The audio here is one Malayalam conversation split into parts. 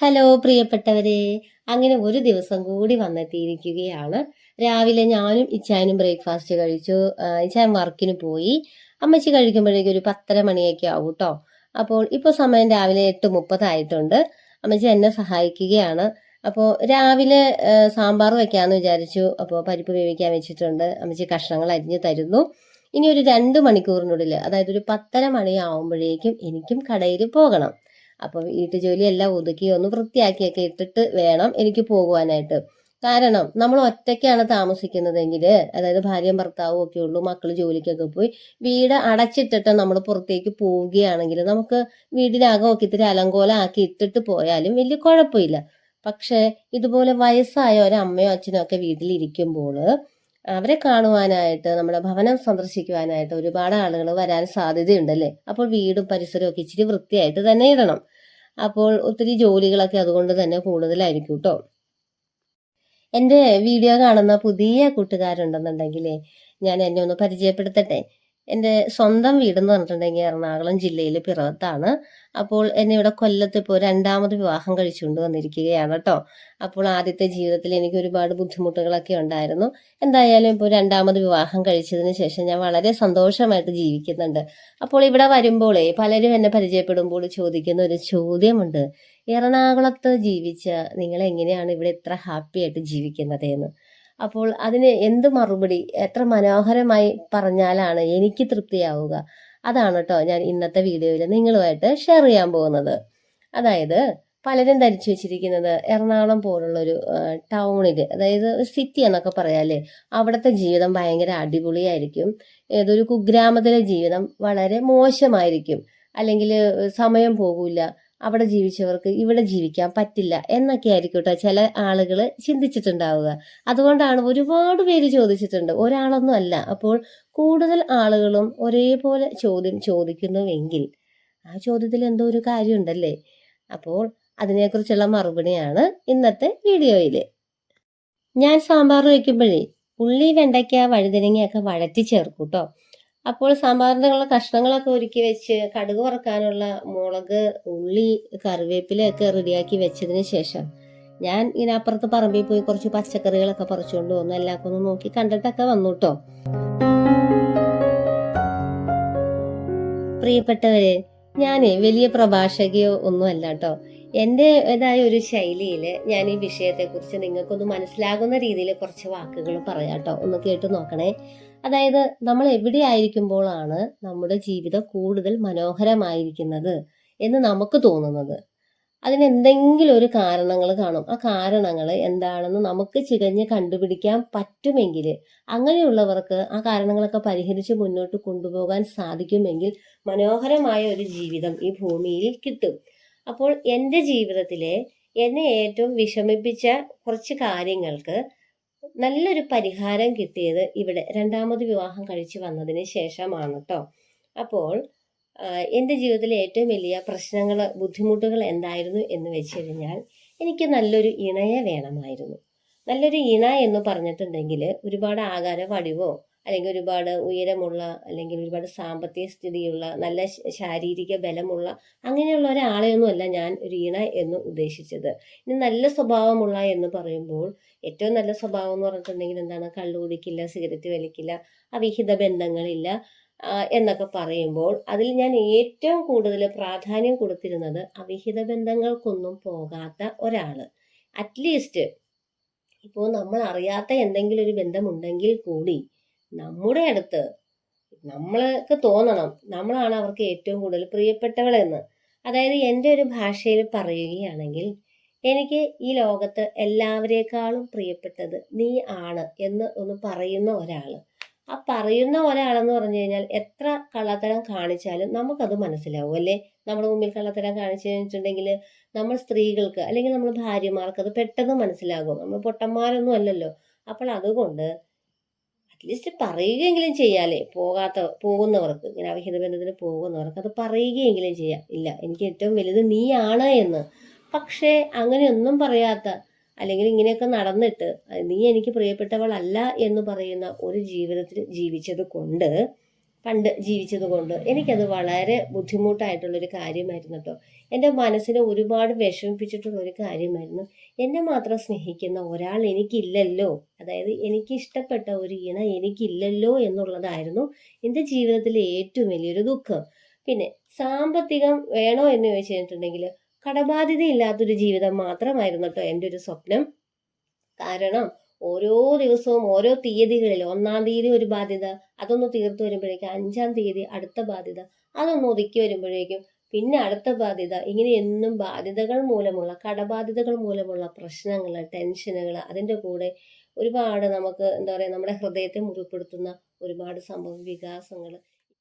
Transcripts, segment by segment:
ഹലോ പ്രിയപ്പെട്ടവരെ. അങ്ങനെ ഒരു ദിവസം കൂടി വന്നെത്തിയിരിക്കുകയാണ്. രാവിലെ ഞാനും ഇച്ചാനും ബ്രേക്ക്ഫാസ്റ്റ് കഴിച്ചു. ഇച്ചാൻ വർക്കിന് പോയി. അമ്മച്ചി കഴിക്കുമ്പോഴേക്കും ഒരു പത്തര മണിയൊക്കെ ആവും കേട്ടോ. അപ്പോൾ ഇപ്പോൾ സമയം രാവിലെ എട്ട് മുപ്പതായിട്ടുണ്ട് അമ്മച്ചി എന്നെ സഹായിക്കുകയാണ്. അപ്പോൾ രാവിലെ സാമ്പാർ വെക്കാമെന്ന് വിചാരിച്ചു. അപ്പോൾ പരിപ്പ് വേവിക്കാൻ വെച്ചിട്ടുണ്ട്. അമ്മച്ചി കഷ്ണങ്ങൾ അരിഞ്ഞു തരുന്നു. ഇനി ഒരു രണ്ട് മണിക്കൂറിനുള്ളിൽ അതായത് ഒരു പത്തര മണിയാവുമ്പോഴേക്കും എനിക്കും കടയിൽ പോകണം. അപ്പോൾ വീട്ടുജോലിയെല്ലാം ഒതുക്കി ഒന്ന് വൃത്തിയാക്കിയൊക്കെ ഇട്ടിട്ട് വേണം എനിക്ക് പോകുവാനായിട്ട്. കാരണം നമ്മൾ ഒറ്റയ്ക്കാണ് താമസിക്കുന്നതെങ്കിൽ അതായത് ഭാര്യയും ഭർത്താവും ഒക്കെ ഉള്ളൂ മക്കൾ ജോലിക്കൊക്കെ പോയി വീട് അടച്ചിട്ടിട്ട് നമ്മൾ പുറത്തേക്ക് പോവുകയാണെങ്കിൽ നമുക്ക് വീടിനകമൊക്കെ ഇത്തിരി അലങ്കോലം ആക്കി ഇട്ടിട്ട് പോയാലും വലിയ കുഴപ്പമില്ല. പക്ഷേ ഇതുപോലെ വയസ്സായ ഒരു അമ്മയോ അച്ഛനോ ഒക്കെ വീട്ടിലിരിക്കുമ്പോൾ അവരെ കാണുവാനായിട്ട് നമ്മുടെ ഭവനം സന്ദർശിക്കുവാനായിട്ട് ഒരുപാട് ആളുകൾ വരാൻ സാധ്യതയുണ്ടല്ലേ? അപ്പോൾ വീടും പരിസരവും ഒക്കെ ഇച്ചിരി വൃത്തിയായിട്ട് തന്നെ ഇടണം. അപ്പോൾ ഒത്തിരി ജോലികളൊക്കെ അതുകൊണ്ട് തന്നെ കൂടുതലായിരിക്കും കേട്ടോ എന്റെ വീഡിയോ കാണുന്ന പുതിയ കൂട്ടുകാരുണ്ടെന്നുണ്ടെങ്കിലേ ഞാൻ എന്നെ ഒന്ന് പരിചയപ്പെടുത്തട്ടെ? എന്റെ സ്വന്തം വീടെന്ന് പറഞ്ഞിട്ടുണ്ടെങ്കിൽ എറണാകുളം ജില്ലയിൽ പിറവത്താണ്. അപ്പോൾ എന്നെ ഇവിടെ കൊല്ലത്ത് ഇപ്പോൾ രണ്ടാമത് വിവാഹം കഴിച്ചുകൊണ്ട് വന്നിരിക്കുകയാണ് കേട്ടോ. അപ്പോൾ ആദ്യത്തെ ജീവിതത്തിൽ എനിക്ക് ഒരുപാട് ബുദ്ധിമുട്ടുകളൊക്കെ ഉണ്ടായിരുന്നു. എന്തായാലും ഇപ്പോൾ രണ്ടാമത് വിവാഹം കഴിച്ചതിന് ശേഷം ഞാൻ വളരെ സന്തോഷമായിട്ട് ജീവിക്കുന്നുണ്ട്. അപ്പോൾ ഇവിടെ വരുമ്പോഴേ പലരും എന്നെ പരിചയപ്പെടുമ്പോൾ ചോദിക്കുന്ന ഒരു ചോദ്യമുണ്ട്. എറണാകുളത്ത് ജീവിച്ച നിങ്ങൾ എങ്ങനെയാണ് ഇവിടെ ഇത്ര ഹാപ്പി ആയിട്ട് ജീവിക്കുന്നത് എന്ന് അപ്പോൾ അതിന് എന്ത് മറുപടി? എത്ര മനോഹരമായി പറഞ്ഞാലാണ് എനിക്ക് തൃപ്തിയാവുക. അതാണ് കേട്ടോ ഞാൻ ഇന്നത്തെ വീഡിയോയിൽ നിങ്ങളുമായിട്ട് ഷെയർ ചെയ്യാൻ പോകുന്നത്. അതായത് പലരും ധരിച്ചു വെച്ചിരിക്കുന്നത് എറണാകുളം പോലുള്ളൊരു ടൗണിൽ അതായത് സിറ്റി എന്നൊക്കെ പറയാല്ലേ അവിടുത്തെ ജീവിതം ഭയങ്കര അടിപൊളിയായിരിക്കും. ഏതൊരു കുഗ്രാമത്തിലെ ജീവിതം വളരെ മോശമായിരിക്കും. അല്ലെങ്കിൽ സമയം പോകില്ല അവിടെ ജീവിച്ചവർക്ക് ഇവിടെ ജീവിക്കാൻ പറ്റില്ല എന്നൊക്കെ ആയിരിക്കും കേട്ടോ ചില ആളുകൾ ചിന്തിച്ചിട്ടുണ്ടാവുക. അതുകൊണ്ടാണ് ഒരുപാട് പേര് ചോദിച്ചിട്ടുണ്ട്. ഒരാളൊന്നും അല്ല. അപ്പോൾ കൂടുതൽ ആളുകളും ഒരേപോലെ ചോദ്യം ചോദിക്കുന്നുവെങ്കിൽ ആ ചോദ്യത്തിൽ എന്തോ ഒരു കാര്യമുണ്ടല്ലേ? അപ്പോൾ അതിനെക്കുറിച്ചുള്ള മറുപടിയാണ് ഇന്നത്തെ വീഡിയോയിൽ ഞാൻ സാമ്പാർ വയ്ക്കുമ്പോഴേ ഉള്ളി വെണ്ടയ്ക്ക വഴുതനങ്ങയൊക്കെ വഴറ്റി ചേർക്കും കേട്ടോ അപ്പോൾ സാമ്പാറിനുള്ള കഷ്ണങ്ങളൊക്കെ ഒരുക്കി വെച്ച് കടുക് വറക്കാനുള്ള മുളക് ഉള്ളി കറിവേപ്പിലയൊക്കെ റെഡിയാക്കി വെച്ചതിന് ശേഷം ഞാൻ ഇതിനപ്പുറത്ത് പറമ്പിൽ പോയി കുറച്ച് പച്ചക്കറികളൊക്കെ പറിച്ചുകൊണ്ട് വന്നു എല്ലാവർക്കും ഒന്ന് നോക്കി കണ്ടിട്ടൊക്കെ വന്നു കേട്ടോ പ്രിയപ്പെട്ടവരെ ഞാനേ വലിയ പ്രഭാഷകയോ ഒന്നുമല്ല കേട്ടോ എന്റെതായ ഒരു ശൈലിയിൽ ഞാൻ ഈ വിഷയത്തെക്കുറിച്ച് നിങ്ങൾക്കൊന്ന് മനസ്സിലാകുന്ന രീതിയിൽ കുറച്ച് വാക്കുകൾ പറയാം കേട്ടോ. ഒന്ന് കേട്ട് നോക്കണേ. അതായത് നമ്മൾ എവിടെ ആയിരിക്കുമ്പോഴാണ് നമ്മുടെ ജീവിതം കൂടുതൽ മനോഹരമായിരിക്കുന്നത് എന്ന് നമുക്ക് തോന്നുന്നത്. അതിന് എന്തെങ്കിലും ഒരു കാരണങ്ങൾ കാണും. ആ കാരണങ്ങൾ എന്താണെന്ന് നമുക്ക് ചികഞ്ഞ് കണ്ടുപിടിക്കാൻ പറ്റുമെങ്കിൽ അങ്ങനെയുള്ളവർക്ക് ആ കാരണങ്ങളൊക്കെ പരിഹരിച്ച് മുന്നോട്ട് കൊണ്ടുപോകാൻ സാധിക്കുമെങ്കിൽ മനോഹരമായ ഒരു ജീവിതം ഈ ഭൂമിയിൽ കിട്ടും. അപ്പോൾ എന്റെ ജീവിതത്തിലെ എന്നെ ഏറ്റവും വിഷമിപ്പിച്ച കുറച്ച് കാര്യങ്ങൾക്ക് നല്ലൊരു പരിഹാരം കിട്ടിയത് ഇവിടെ രണ്ടാമത് വിവാഹം കഴിച്ചു വന്നതിന് ശേഷമാണ് കേട്ടോ അപ്പോൾ എന്റെ ജീവിതത്തിലെ ഏറ്റവും വലിയ പ്രശ്നങ്ങൾ ബുദ്ധിമുട്ടുകൾ എന്തായിരുന്നു എന്ന് വെച്ച് കഴിഞ്ഞാൽ എനിക്ക് നല്ലൊരു ഇണയെ വേണമായിരുന്നു. നല്ലൊരു ഇണ എന്ന് പറഞ്ഞിട്ടുണ്ടെങ്കിൽ ഒരുപാട് ആകാര വടിവോ അല്ലെങ്കിൽ ഒരുപാട് ഉയരമുള്ള അല്ലെങ്കിൽ ഒരുപാട് സാമ്പത്തിക സ്ഥിതിയുള്ള നല്ല ശാരീരിക ബലമുള്ള അങ്ങനെയുള്ള ഒരാളെയൊന്നുമല്ല ഞാൻ ഒരു ഈണ എന്ന് ഉദ്ദേശിച്ചത്. ഇനി നല്ല സ്വഭാവമുള്ള എന്ന് പറയുമ്പോൾ ഏറ്റവും നല്ല സ്വഭാവം എന്ന് പറഞ്ഞിട്ടുണ്ടെങ്കിൽ എന്താണ്? കള്ളു കുടിക്കില്ല സിഗരറ്റ് വലിക്കില്ല അവിഹിത ബന്ധങ്ങളില്ല എന്നൊക്കെ പറയുമ്പോൾ അതിൽ ഞാൻ ഏറ്റവും കൂടുതൽ പ്രാധാന്യം കൊടുത്തിരുന്നത് അവിഹിത ബന്ധങ്ങൾക്കൊന്നും പോകാത്ത ഒരാൾ അറ്റ്ലീസ്റ്റ് ഇപ്പോൾ നമ്മൾ അറിയാത്ത എന്തെങ്കിലും ഒരു ബന്ധമുണ്ടെങ്കിൽ കൂടി നമ്മുടെ അടുത്ത് നമ്മൾക്ക് തോന്നണം. നമ്മളാണ് അവർക്ക് ഏറ്റവും കൂടുതൽ പ്രിയപ്പെട്ടവളെന്ന് അതായത് എന്റെ ഒരു ഭാഷയിൽ പറയുകയാണെങ്കിൽ എനിക്ക് ഈ ലോകത്ത് എല്ലാവരേക്കാളും പ്രിയപ്പെട്ടത് നീ ആണ് എന്ന് ഒന്ന് പറയുന്ന ഒരാൾ ആ പറയുന്ന ഒരാളെന്ന് പറഞ്ഞു കഴിഞ്ഞാൽ എത്ര കള്ളത്തരം കാണിച്ചാലും നമുക്കത് മനസ്സിലാവും അല്ലേ? നമ്മുടെ മുമ്പിൽ കള്ളത്തരം കാണിച്ചു കഴിഞ്ഞിട്ടുണ്ടെങ്കിൽ നമ്മൾ സ്ത്രീകൾക്ക് അല്ലെങ്കിൽ നമ്മൾ ഭാര്യമാർക്ക് അത് പെട്ടെന്ന് മനസ്സിലാകും. നമ്മൾ പൊട്ടന്മാരൊന്നും അല്ലല്ലോ. അപ്പോൾ അതുകൊണ്ട് അറ്റ്ലീസ്റ്റ് പറയുകയെങ്കിലും ചെയ്യാലേ. പോകാത്ത പോകുന്നവർക്ക് ഇങ്ങനെ അവിഹിത ബന്ധത്തിന് പോകുന്നവർക്ക് അത് പറയുകയെങ്കിലും ചെയ്യാം. ഇല്ല എനിക്ക് ഏറ്റവും വലുത് നീയാണ് എന്ന്. പക്ഷേ അങ്ങനെയൊന്നും പറയാത്ത അല്ലെങ്കിൽ ഇങ്ങനെയൊക്കെ നടന്നിട്ട് നീ എനിക്ക് പ്രിയപ്പെട്ടവളല്ല എന്ന് പറയുന്ന ഒരു ജീവിതത്തിൽ ജീവിച്ചത് കൊണ്ട് പണ്ട് ജീവിച്ചത് കൊണ്ട് എനിക്കത് വളരെ ബുദ്ധിമുട്ടായിട്ടുള്ളൊരു കാര്യമായിരുന്നു കേട്ടോ എന്റെ മനസ്സിനെ ഒരുപാട് വിഷമിപ്പിച്ചിട്ടുള്ള ഒരു കാര്യമായിരുന്നു. എന്നെ മാത്രം സ്നേഹിക്കുന്ന ഒരാൾ എനിക്കില്ലല്ലോ. അതായത് എനിക്ക് ഇഷ്ടപ്പെട്ട ഒരു ഇണ എനിക്കില്ലല്ലോ എന്നുള്ളതായിരുന്നു എന്റെ ജീവിതത്തിലെ ഏറ്റവും വലിയൊരു ദുഃഖം. പിന്നെ സാമ്പത്തികം വേണോ എന്ന് ചോദിച്ചു കഴിഞ്ഞിട്ടുണ്ടെങ്കിൽ കടബാധ്യത ഇല്ലാത്തൊരു ജീവിതം മാത്രമായിരുന്നു കേട്ടോ എന്റെ ഒരു സ്വപ്നം. കാരണം ഓരോ ദിവസവും ഓരോ തീയതികളിൽ ഒന്നാം തീയതി ഒരു ബാധ്യത അതൊന്ന് തീർത്തു വരുമ്പോഴേക്കും അഞ്ചാം തീയതി അടുത്ത ബാധ്യത അതൊന്ന് ഒതുക്കി വരുമ്പോഴേക്കും പിന്നെ അടുത്ത ബാധ്യത. ഇങ്ങനെ എന്നും ബാധ്യതകൾ മൂലമുള്ള കടബാധ്യതകൾ മൂലമുള്ള പ്രശ്നങ്ങൾ ടെൻഷനുകൾ അതിന്റെ കൂടെ ഒരുപാട് നമുക്ക് എന്താ പറയുക നമ്മുടെ ഹൃദയത്തെ മുറിപ്പെടുത്തുന്ന ഒരുപാട് സംഭവ വികാസങ്ങൾ.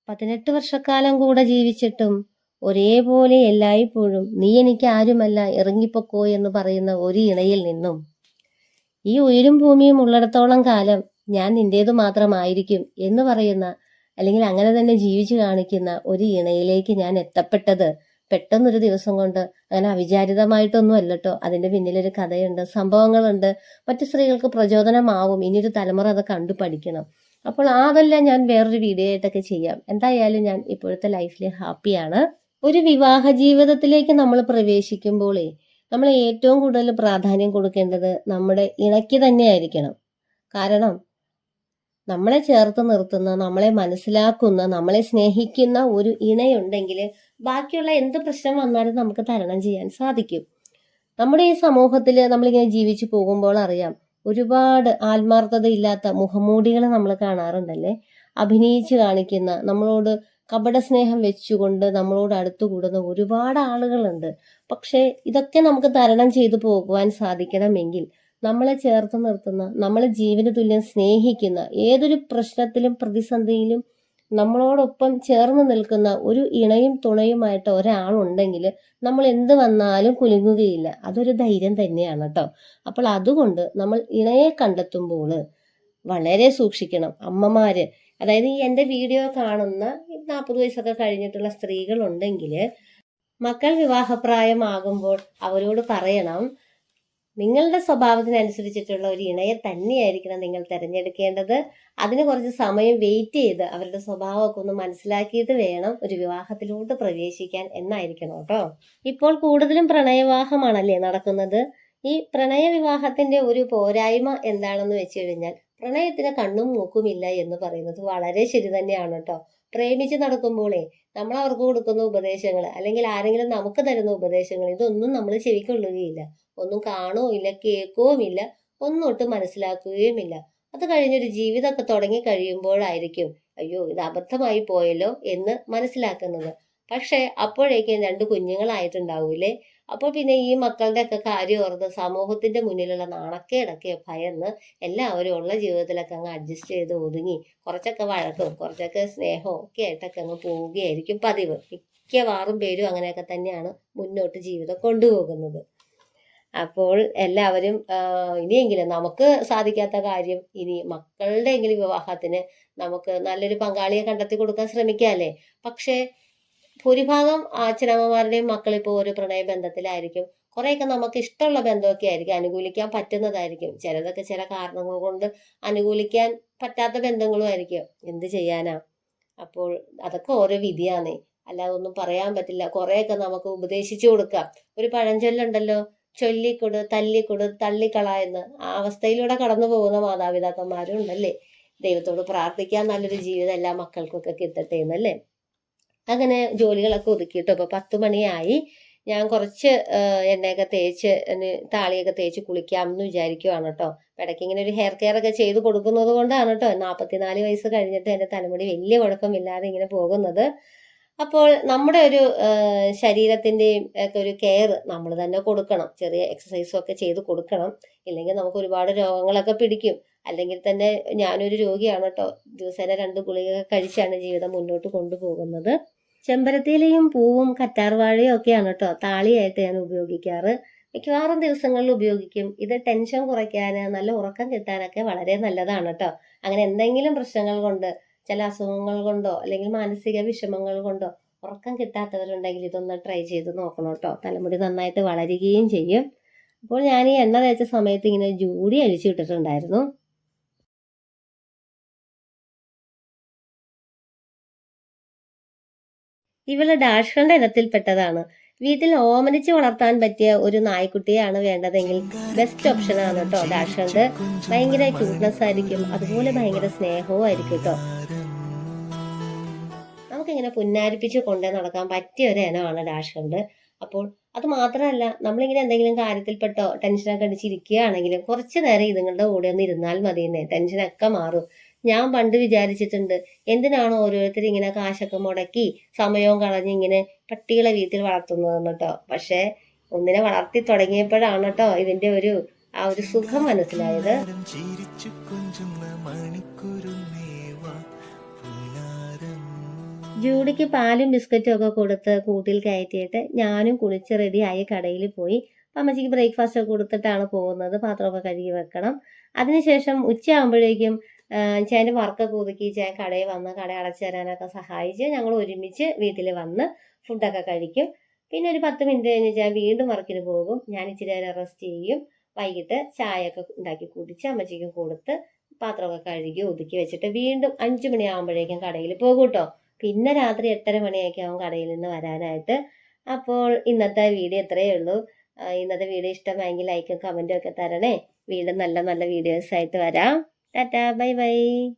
പതിനെട്ട് വർഷക്കാലം കൂടെ ജീവിച്ചിട്ടും ഒരേപോലെ എല്ലായ്പ്പോഴും നീ എനിക്ക് ആരുമല്ല ഇറങ്ങിപ്പൊക്കോ എന്ന് പറയുന്ന ഒരു ഇണയിൽ നിന്നും ഈ ഉയരും ഭൂമിയും ഉള്ളിടത്തോളം കാലം ഞാൻ നിന്റേതു മാത്രമായിരിക്കും എന്ന് പറയുന്ന അല്ലെങ്കിൽ അങ്ങനെ തന്നെ ജീവിച്ചു കാണിക്കുന്ന ഒരു ഇണയിലേക്ക് ഞാൻ എത്തപ്പെട്ടത്. പെട്ടെന്നൊരു ദിവസം കൊണ്ട് അങ്ങനെ അവിചാരിതമായിട്ടൊന്നും അല്ല കേട്ടോ അതിന്റെ പിന്നിലൊരു കഥയുണ്ട് സംഭവങ്ങളുണ്ട്. മറ്റു സ്ത്രീകൾക്ക് പ്രചോദനമാവും. ഇനിയൊരു തലമുറ അത് കണ്ടു പഠിക്കണം. അപ്പോൾ അതെല്ലാം ഞാൻ വേറൊരു വീഡിയോ ആയിട്ടൊക്കെ ചെയ്യാം. എന്തായാലും ഞാൻ ഇപ്പോഴത്തെ ലൈഫിൽ ഹാപ്പിയാണ് ഒരു വിവാഹ ജീവിതത്തിലേക്ക് നമ്മൾ പ്രവേശിക്കുമ്പോഴേ നമ്മൾ ഏറ്റവും കൂടുതൽ പ്രാധാന്യം കൊടുക്കേണ്ടത് നമ്മുടെ ഇണയ്ക്ക് തന്നെയായിരിക്കണം കാരണം നമ്മളെ ചേർത്ത് നിർത്തുന്ന നമ്മളെ മനസ്സിലാക്കുന്ന നമ്മളെ സ്നേഹിക്കുന്ന ഒരു ഇണയുണ്ടെങ്കിൽ ബാക്കിയുള്ള എന്ത് പ്രശ്നം വന്നാലും നമുക്ക് തരണം ചെയ്യാൻ സാധിക്കും. നമ്മുടെ ഈ സമൂഹത്തിൽ നമ്മളിങ്ങനെ ജീവിച്ചു പോകുമ്പോൾ അറിയാം ഒരുപാട് ആത്മാർത്ഥത ഇല്ലാത്ത മുഖമൂടികൾ നമ്മൾ കാണാറുണ്ടല്ലേ? അഭിനയിച്ച് കാണിക്കുന്ന നമ്മളോട് കപട സ്നേഹം വെച്ചുകൊണ്ട് നമ്മളോട് അടുത്തുകൂടുന്ന ഒരുപാട് ആളുകളുണ്ട്. പക്ഷേ ഇതൊക്കെ നമുക്ക് തരണം ചെയ്തു പോകുവാൻ സാധിക്കണമെങ്കിൽ നമ്മളെ ചേർത്ത് നിർത്തുന്ന നമ്മളെ ജീവന തുല്യം സ്നേഹിക്കുന്ന ഏതൊരു പ്രശ്നത്തിലും പ്രതിസന്ധിയിലും നമ്മളോടൊപ്പം ചേർന്ന് നിൽക്കുന്ന ഒരു ഇണയും തുണയുമായിട്ട് ഒരാളുണ്ടെങ്കിൽ നമ്മൾ എന്ത് വന്നാലും കുലുങ്ങുകയില്ല. അതൊരു ധൈര്യം തന്നെയാണ് കേട്ടോ. അപ്പോൾ അതുകൊണ്ട് നമ്മൾ ഇണയെ കണ്ടെത്തുമ്പോൾ വളരെ സൂക്ഷിക്കണം. അമ്മമാര് അതായത് ഈ എന്റെ വീഡിയോ കാണുന്ന നാൽപ്പത് വയസ്സൊക്കെ കഴിഞ്ഞിട്ടുള്ള സ്ത്രീകളുണ്ടെങ്കിൽ മക്കൾ വിവാഹപ്രായമാകുമ്പോൾ അവരോട് പറയണം നിങ്ങളുടെ സ്വഭാവത്തിനനുസരിച്ചിട്ടുള്ള ഒരു ഇണയെ തന്നെയായിരിക്കണം നിങ്ങൾ തിരഞ്ഞെടുക്കേണ്ടത്. അതിന് കുറച്ച് സമയം വെയിറ്റ് ചെയ്ത് അവരുടെ സ്വഭാവമൊക്കെ ഒന്ന് മനസ്സിലാക്കിയിട്ട് വേണം ഒരു വിവാഹത്തിലോട്ട് പ്രവേശിക്കാൻ എന്നായിരിക്കണം കേട്ടോ. ഇപ്പോൾ കൂടുതലും പ്രണയവിവാഹമാണല്ലേ നടക്കുന്നത്? ഈ പ്രണയ വിവാഹത്തിന്റെ ഒരു പോരായ്മ എന്താണെന്ന് വെച്ച് കഴിഞ്ഞാൽ പ്രണയത്തിന് കണ്ണും മൂക്കുമില്ല എന്ന് പറയുന്നത് വളരെ ശരി തന്നെയാണ് കേട്ടോ. പ്രേമിച്ച് നടക്കുമ്പോളേ നമ്മൾ അവർക്ക് കൊടുക്കുന്ന ഉപദേശങ്ങൾ അല്ലെങ്കിൽ ആരെങ്കിലും നമുക്ക് തരുന്ന ഉപദേശങ്ങൾ ഇതൊന്നും നമ്മൾ ചെവിക്കൊള്ളുകയില്ല. ഒന്നും കാണുകയും ഇല്ല കേൾക്കുകയും ഇല്ല ഒന്നും ഒട്ടും മനസ്സിലാക്കുകയുമില്ല അത് കഴിഞ്ഞൊരു ജീവിതമൊക്കെ തുടങ്ങി കഴിയുമ്പോഴായിരിക്കും അയ്യോ ഇത് അബദ്ധമായി പോയല്ലോ എന്ന് മനസ്സിലാക്കുന്നത്. പക്ഷേ അപ്പോഴേക്കും രണ്ട് കുഞ്ഞുങ്ങളായിട്ടുണ്ടാവൂലേ? അപ്പോൾ പിന്നെ ഈ മക്കളുടെ ഒക്കെ കാര്യം ഓർത്ത് സമൂഹത്തിന്റെ മുന്നിലുള്ള നാണക്കേടൊക്കെ ഭയന്ന് എല്ലാവരും ഉള്ള ജീവിതത്തിലൊക്കെ അങ്ങ് അഡ്ജസ്റ്റ് ചെയ്ത് ഒതുങ്ങി. കുറച്ചൊക്കെ വഴക്കും കുറച്ചൊക്കെ സ്നേഹവും ഒക്കെ ആയിട്ടൊക്കെ അങ്ങ് പോവുകയായിരിക്കും പതിവ്. മിക്കവാറും പേരും അങ്ങനെയൊക്കെ തന്നെയാണ് മുന്നോട്ട് ജീവിതം കൊണ്ടുപോകുന്നത്. അപ്പോൾ എല്ലാവരും ഇനിയെങ്കിലും നമുക്ക് സാധിക്കാത്ത കാര്യം ഇനി മക്കളുടെ എങ്കിലും വിവാഹത്തിന് നമുക്ക് നല്ലൊരു പങ്കാളിയെ കണ്ടെത്തി കൊടുക്കാൻ ശ്രമിക്കാല്ലേ പക്ഷേ ഭൂരിഭാഗം അച്ഛനമ്മമാരുടെയും മക്കൾ ഇപ്പോൾ ഒരു പ്രണയബന്ധത്തിലായിരിക്കും കുറേയൊക്കെ നമുക്ക് ഇഷ്ടമുള്ള ബന്ധമൊക്കെ ആയിരിക്കും. അനുകൂലിക്കാൻ പറ്റുന്നതായിരിക്കും. ചിലതൊക്കെ ചില കാരണങ്ങൾ കൊണ്ട് അനുകൂലിക്കാൻ പറ്റാത്ത ബന്ധങ്ങളും ആയിരിക്കും. എന്ത് ചെയ്യാനാ? അപ്പോൾ അതൊക്കെ ഓരോ വിധിയാണേ. അല്ലാതെ ഒന്നും പറയാൻ പറ്റില്ല. കുറേയൊക്കെ നമുക്ക് ഉപദേശിച്ചു കൊടുക്കാം. ഒരു പഴഞ്ചൊല്ലുണ്ടല്ലോ. ചൊല്ലിക്കൊട് തല്ലിക്കൊട് തള്ളിക്കള എന്ന്. ആ അവസ്ഥയിലൂടെ കടന്നു പോകുന്ന മാതാപിതാക്കന്മാരും ഉണ്ടല്ലേ? ദൈവത്തോട് പ്രാർത്ഥിക്കാൻ നല്ലൊരു ജീവിതം എല്ലാ മക്കൾക്കൊക്കെ കിട്ടട്ടെ എന്നല്ലേ? അങ്ങനെ ജോലികളൊക്കെ ഒതുക്കിയിട്ട്. ഇപ്പോൾ പത്ത് മണിയായി. ഞാൻ കുറച്ച് എണ്ണയൊക്കെ തേച്ച് താളിയൊക്കെ തേച്ച് കുളിക്കാം എന്ന് വിചാരിക്കുവാണ് കേട്ടോ ഇടയ്ക്ക് ഇങ്ങനെ ഒരു ഹെയർ കെയർ ഒക്കെ ചെയ്ത് കൊടുക്കുന്നത് കൊണ്ടാണ് കേട്ടോ നാൽപ്പത്തിനാല് വയസ്സ് കഴിഞ്ഞിട്ട് എന്റെ തലമുടി വലിയ കുഴപ്പമില്ലാതെ ഇങ്ങനെ പോകുന്നത്. അപ്പോൾ നമ്മുടെ ഒരു ശരീരത്തിന്റെയും ഒക്കെ ഒരു കെയർ നമ്മൾ തന്നെ കൊടുക്കണം. ചെറിയ എക്സസൈസും ഒക്കെ ചെയ്ത് കൊടുക്കണം. ഇല്ലെങ്കിൽ നമുക്ക് ഒരുപാട് രോഗങ്ങളൊക്കെ പിടിക്കും. അല്ലെങ്കിൽ തന്നെ ഞാനൊരു രോഗിയാണ് കേട്ടോ ദിവസേന രണ്ട് ഗുളിക കഴിച്ചാണ് ജീവിതം മുന്നോട്ട് കൊണ്ടുപോകുന്നത്. ചെമ്പരത്തിയിലയും പൂവും കറ്റാർവാഴയും ഒക്കെയാണ് കേട്ടോ താളിയായിട്ട് ഞാൻ ഉപയോഗിക്കാറ്. മിക്കവാറും ദിവസങ്ങളിൽ ഉപയോഗിക്കും. ഇത് ടെൻഷൻ കുറയ്ക്കാൻ നല്ല ഉറക്കം കിട്ടാനൊക്കെ വളരെ നല്ലതാണ് കേട്ടോ അങ്ങനെ എന്തെങ്കിലും പ്രശ്നങ്ങൾ കൊണ്ട് ചില അസുഖങ്ങൾ കൊണ്ടോ അല്ലെങ്കിൽ മാനസിക വിഷമങ്ങൾ കൊണ്ടോ ഉറക്കം കിട്ടാത്തവരുണ്ടെങ്കിൽ ഇതൊന്ന് ട്രൈ ചെയ്ത് നോക്കണം കേട്ടോ തലമുടി നന്നായിട്ട് വളരുകയും ചെയ്യും. അപ്പോൾ ഞാൻ ഈ എണ്ണ തേച്ച സമയത്ത് ഇങ്ങനെ ജൂടി അഴിച്ചു വിട്ടിട്ടുണ്ടായിരുന്നു ഇവൾ ഡാഷ്കളുടെ ഇനത്തിൽപ്പെട്ടതാണ്. വീട്ടിൽ ഓമനിച്ച് വളർത്താൻ പറ്റിയ ഒരു നായ്ക്കുട്ടിയാണ് വേണ്ടതെങ്കിൽ ബെസ്റ്റ് ഓപ്ഷൻ ആണ് കേട്ടോ ഡാഷണ്ട് ഭയങ്കര ക്യൂട്ട്നെസ് ആയിരിക്കും. അതുപോലെ ഭയങ്കര സ്നേഹവും ആയിരിക്കും കേട്ടോ നമുക്കിങ്ങനെ പുന്നാരിപ്പിച്ച് കൊണ്ടേ നടക്കാൻ പറ്റിയ ഒരു ഇനമാണ് ഡാഷണ്ട് അപ്പോൾ അത് മാത്രമല്ല നമ്മളിങ്ങനെ എന്തെങ്കിലും കാര്യത്തിൽപ്പെട്ടോ ടെൻഷനൊക്കെ അടിച്ചിരിക്കുകയാണെങ്കിലും കുറച്ച് നേരം ഇതുങ്ങളുടെ കൂടെ ഒന്ന് ഇരുന്നാൽ മതിയെന്നേ. ടെൻഷനൊക്കെ മാറും. ഞാൻ പണ്ട് വിചാരിച്ചിട്ടുണ്ട് എന്തിനാണ് ഓരോരുത്തർ ഇങ്ങനെ കാശൊക്കെ മുടക്കി സമയവും കളഞ്ഞ് ഇങ്ങനെ പട്ടികളെ വീട്ടിൽ വളർത്തുന്നതെന്ന് കേട്ടോ പക്ഷേ ഒന്നിനെ വളർത്തി തുടങ്ങിയപ്പോഴാണ് കേട്ടോ ഇതിന്റെ ഒരു ആ ഒരു സുഖം മനസ്സിലായത്. ജൂഡിക്ക് പാലും ബിസ്ക്കറ്റും ഒക്കെ കൊടുത്ത് കൂട്ടിൽ കയറ്റിയിട്ട് ഞാനും കുളിച്ച് റെഡിയായി കടയിൽ പോയി. അമ്മച്ചിക്ക് ബ്രേക്ക്ഫാസ്റ്റ് ഒക്കെ കൊടുത്തിട്ടാണ് പോകുന്നത് പാത്രമൊക്കെ കഴുകി വെക്കണം. അതിനുശേഷം ഉച്ചയാകുമ്പോഴേക്കും ചേന്റെ വർക്കൊക്കെ ഒതുക്കി ചേൻ കടയിൽ വന്ന് കട അടച്ചു തരാനൊക്കെ സഹായിച്ച് ഞങ്ങൾ ഒരുമിച്ച് വീട്ടിൽ വന്ന് ഫുഡൊക്കെ കഴിക്കും. പിന്നെ ഒരു പത്ത് മിനിറ്റ് കഴിഞ്ഞ് ഞാൻ വീണ്ടും വർക്കിന് പോകും. ഞാൻ ഇച്ചിരി നേരം റെസ്റ്റ് ചെയ്യും. വൈകിട്ട് ചായയൊക്കെ ഉണ്ടാക്കി കുടിച്ച് അമ്മച്ചിക്ക് കൊടുത്ത് പാത്രമൊക്കെ കഴുകി ഒതുക്കി വെച്ചിട്ട് വീണ്ടും അഞ്ചു മണിയാകുമ്പോഴേക്കും കടയിൽ പോകും കേട്ടോ പിന്നെ രാത്രി എട്ടര മണിയൊക്കെ ആവും കടയിൽ നിന്ന് വരാനായിട്ട്. അപ്പോൾ ഇന്നത്തെ വീഡിയോ ഇത്രയേ ഉള്ളൂ. ഇന്നത്തെ വീഡിയോ ഇഷ്ടമായെങ്കിൽ ലൈക്കും കമന്റും ഒക്കെ തരണേ. വീണ്ടും നല്ല നല്ല വീഡിയോസ് ആയിട്ട് വരാം. Tata, bye bye.